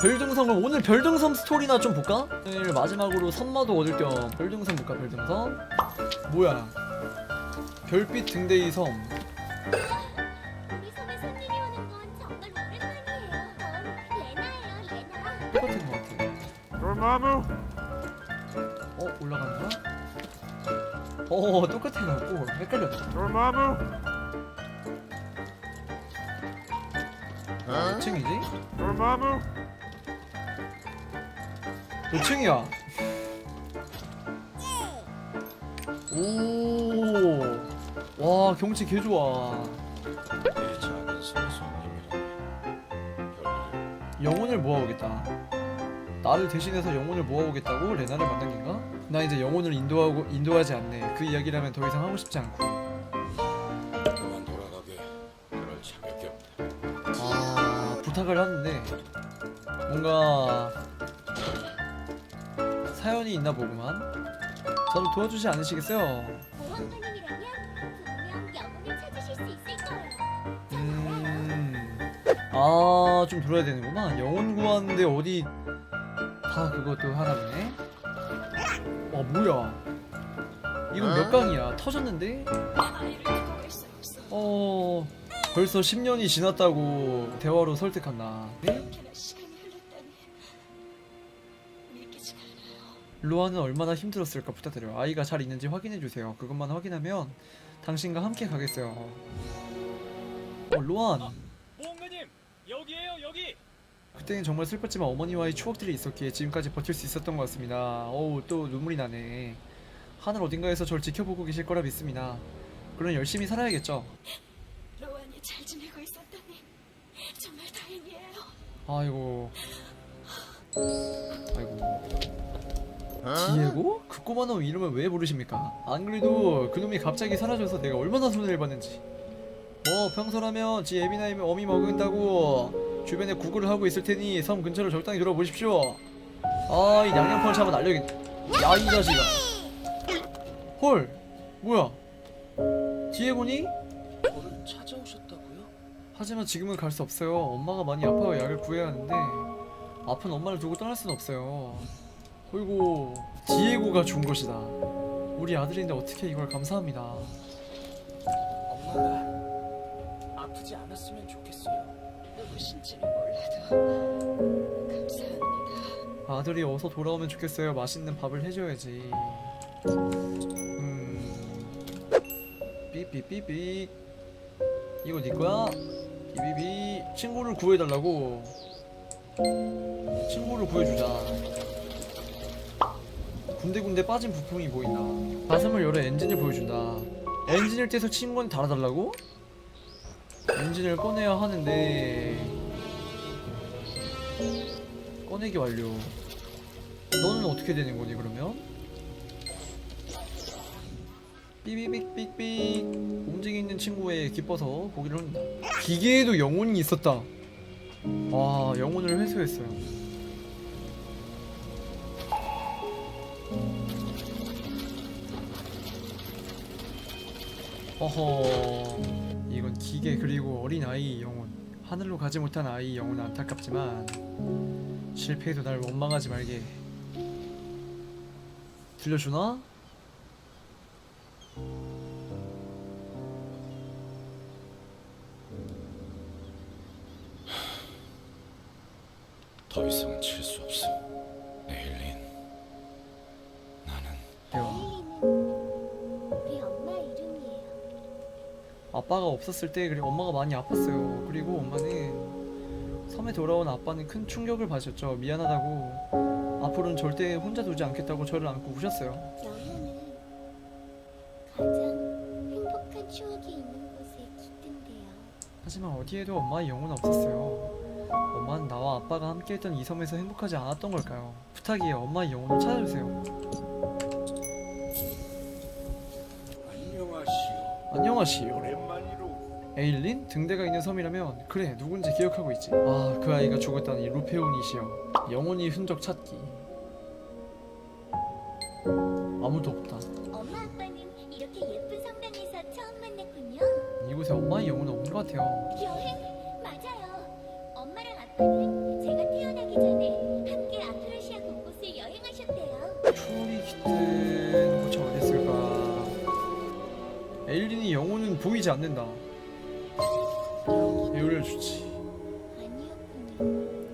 별등섬 오늘 별등섬 스토리나 좀 볼까? 오늘 마지막으로 선마도 얻을 겸 별등섬 볼까 별등섬? 뭐야 별빛 등대이 섬 우리 섬에 손님이 오는 건 정말 오랜만이에요. 전 레나예요, 레나. 똑같은 것 같아 dormammu, 어? 올라가는 거야? 어 똑같아 갖고 헷갈렸다 dormammu, 몇 층이지? dormammu, 몇 층이야? 오, 와 경치 개 좋아. 작은 영혼을 모아오겠다. 나를 대신해서 영혼을 모아오겠다고 레나를 만난 건가? 나 이제 영혼을 인도하고 인도하지 않네. 그 이야기라면 더 이상 하고 싶지 않고. 그만 돌아가게 그럴 자격이 없다 아 부탁을 하는데 뭔가 사연이 있나 보구만. 저를 도와주지 않으시겠어요? 보안관님이라면 분명 영혼을 찾으실 수 있을 거예요. 음. 아, 좀 돌아야 되는구나. 영혼 구하는데 어디 다 그것도 하나 보네. 와, 뭐야? 이건 몇 강이야? 터졌는데? 어, 벌써 10년이 지났다고 대화로 설득한다. 네? 로아는 얼마나 힘들었을까 부탁드려요. 아이가 잘 있는지 확인해 주세요. 그것만 확인하면 당신과 함께 가겠어요. 어, 로안. 보험가님 여기에요 여기 그때는 정말 슬펐지만 어머니와의 추억들이 있었기에 지금까지 버틸 수 있었던 것 같습니다. 어우 또 눈물이 나네. 하늘 어딘가에서 절 지켜보고 계실 거라 믿습니다. 그럼 열심히 살아야겠죠. 로안이 잘 지내고 있었다니 정말 다행이에요. 아이고. 아이고. 디에고? 그 꼬마 놈 이름을 왜 부르십니까? 안 그래도 그놈이 갑자기 사라져서 내가 얼마나 손해를 봤는지. 뭐 평소라면 지 애비나이면 어미 먹은다고 주변에 구글을 하고 있을 테니 섬 근처를 적당히 돌아보십시오. 아, 이 양양펀치 한번 날려야겠. 야, 이 자식아. 헐, 뭐야? 디에고니? 저를 찾아오셨다고요? 하지만 지금은 갈 수 없어요. 엄마가 많이 아파요. 약을 구해야 하는데 아픈 엄마를 두고 떠날 수는 없어요. 그리고 디에고가 준 것이다. 우리 아들인데 어떻게 이걸 감사합니다. 엄마가 아프지 않았으면 좋겠어요 누구신지는 몰라도 감사합니다. 아들이 어서 돌아오면 좋겠어요. 맛있는 밥을 해줘야지. 음. 삐삐삐삐. 이거 네 거야? 삐삐삐. 친구를 구해달라고. 친구를 구해주자. 군데군데 빠진 부품이 보인다. 가슴을 열어 엔진을 보여준다. 엔진을 떼서 친구한테 달아달라고? 엔진을 꺼내야 하는데 꺼내기 완료. 너는 어떻게 되는 거니 그러면? 삐삐삐삐삐 움직이는 친구에 기뻐서 보기를 합니다. 기계에도 영혼이 있었다. 와 영혼을 회수했어요. 어허 이건 기계 그리고 어린 아이 영혼 하늘로 가지 못한 아이 영혼은 안타깝지만 실패해도 날 원망하지 말게. 들려주나? 더 이상 아빠가 없었을 때 그리고 엄마가 많이 아팠어요. 그리고 엄마는 섬에 돌아온 아빠는 큰 충격을 받으셨죠. 미안하다고 앞으로는 절대 혼자 두지 않겠다고 저를 안고 우셨어요. 영혼은 가장 행복한 추억이 있는 곳에 깃든대요. 하지만 어디에도 엄마의 영혼은 없었어요. 엄마는 나와 아빠가 함께했던 이 섬에서 행복하지 않았던 걸까요? 부탁이에요. 엄마의 영혼을 찾아주세요. 안녕하시오 안녕하시오. 에일린? 등대가 있는 섬이라면 그래 누군지 기억하고 있지 아 그 아이가 죽었다니 루페온이시여 영혼이 흔적 찾기 아무도 없다 엄마 아빠는 이렇게 예쁜 성당에서 처음 만났군요. 이곳에 엄마의 영혼은 없는 것 같아요 여행 맞아요. 엄마랑 아빠는 제가 태어나기 전에 함께 아프라시아 곳곳을 여행하셨대요. 추억이 깃든 곳이 어딨을까 에일린이 영혼은 보이지 않는다 배우를 주지.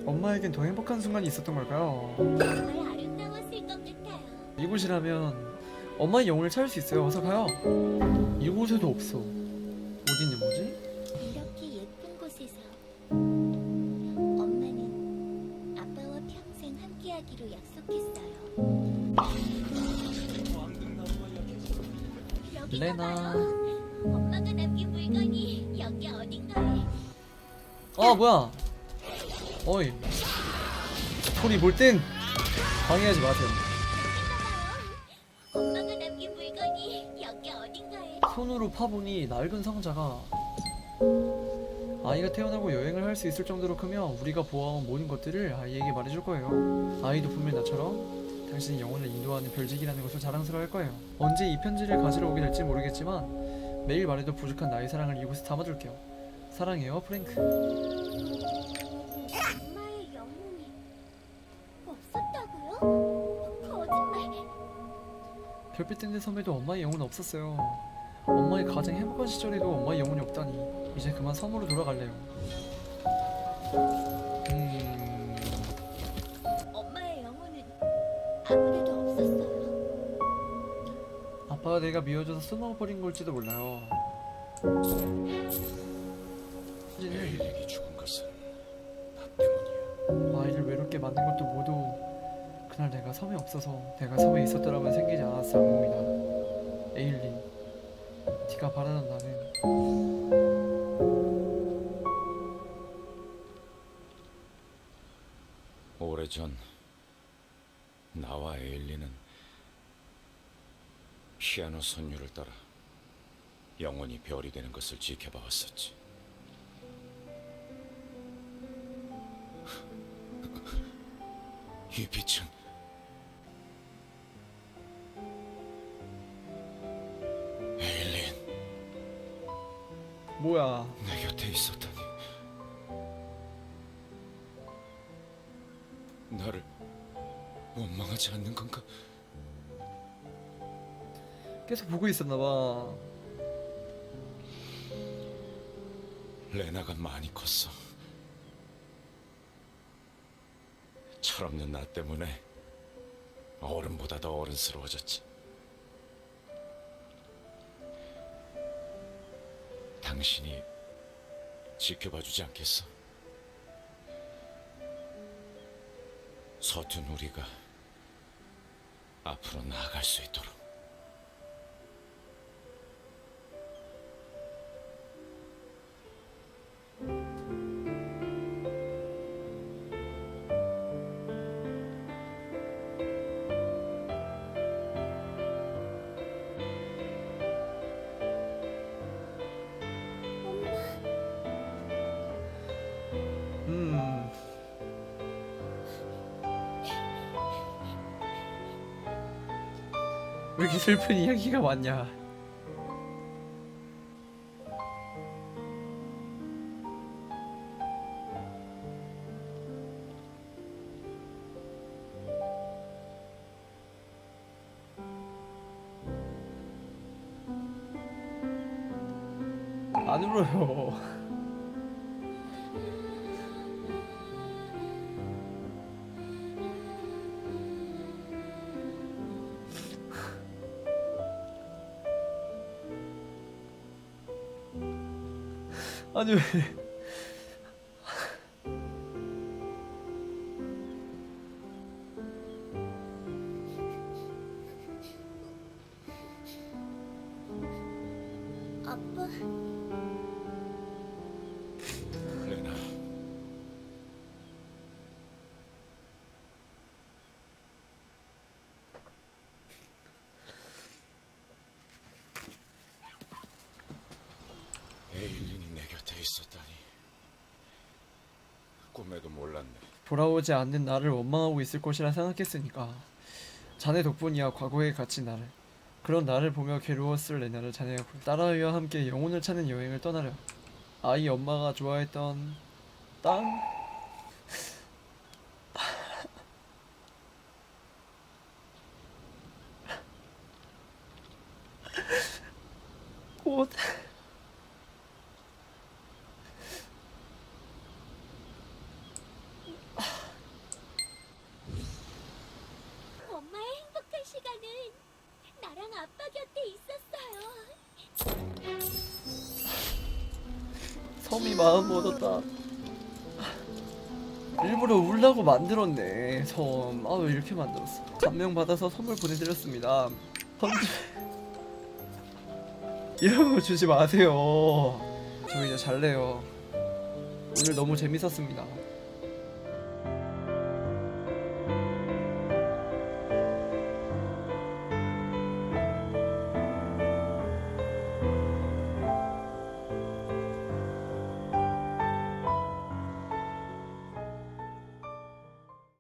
엄마에겐 더 행복한 순간이 있었던 걸까요? 정말 아름다웠을 것 같아요. 이곳이라면 엄마의 영혼을 찾을 수 있어요. 어서 가요. 이곳에도 없어. 어디 있는 거지? 이렇게 예쁜 곳에서 엄마는 아빠와 평생 함께하기로 약속했어요. 여기 레나. 엄마가 남긴 물건이 여기 어딘가에 아 뭐야? 어이. 소리 몰땐 방해하지 마세요. 손으로 파보니 낡은 상자가 아이가 태어나고 여행을 할 수 있을 정도로 크면 우리가 보아온 모든 것들을 아이에게 말해줄 거예요. 아이도 분명 나처럼 당신이 영혼을 인도하는 별직이라는 것을 자랑스러워할 거예요. 언제 이 편지를 가지러 오게 될지 모르겠지만 매일 말해도 부족한 나의 사랑을 이곳에 담아둘게요. 사랑해요, 프랭크. 엄마의 영혼이 없었다고요? 거짓말 별빛 뜬 섬에도 엄마의 영혼은 없었어요. 엄마의 가장 행복한 시절에도 엄마의 영혼이 없다니 이제 그만 섬으로 돌아갈래요. 음... 엄마의 영혼은 아무데도 없었어요. 아빠가 내가 미워져서 쓰러버린 걸지도 몰라요. 이제는 에일린이 죽은 것은 나 때문이야. 아이를 외롭게 만든 것도 모두 그날 내가 섬에 없어서 내가 섬에 있었더라면 생기지 않았을 악몽이다. 에일린, 네가 바라던 나는 오래전 나와 에일린은 피아노 선율을 따라 영원히 별이 되는 것을 지켜봐 왔었지. 이 빛은 에일린 뭐야? 내 곁에 있었다니 나를 원망하지 않는 건가? 계속 보고 있었나 봐. 레나가 많이 컸어. 철없는 나 때문에 어른보다 더 어른스러워졌지. 당신이 지켜봐 주지 않겠어? 서툰 우리가 앞으로 나아갈 수 있도록. 이렇게 슬픈 이야기가 많냐? 안 울어요. 아니 왜? 아빠 에일린이 내 곁에 있었다니. 꿈에도 몰랐네. 돌아오지 않는 나를 원망하고 있을 것이라 생각했으니까 자네 덕분이야 과거에 갇힌 나를 그런 나를 보며 괴로웠을 레나를 자네가 볼- 딸아이와 함께 영혼을 찾는 여행을 떠나려 아이 엄마가 좋아했던 땅 꽃 저랑 아빠 곁에 있었어요. 섬이 마음 먹었다. 일부러 울라고 만들었네. 섬. 아왜 이렇게 만들었어? 감명 받아서 선물 보내드렸습니다. 선물 이런 거 주지 마세요. 저 이제 잘래요. 오늘 너무 재밌었습니다.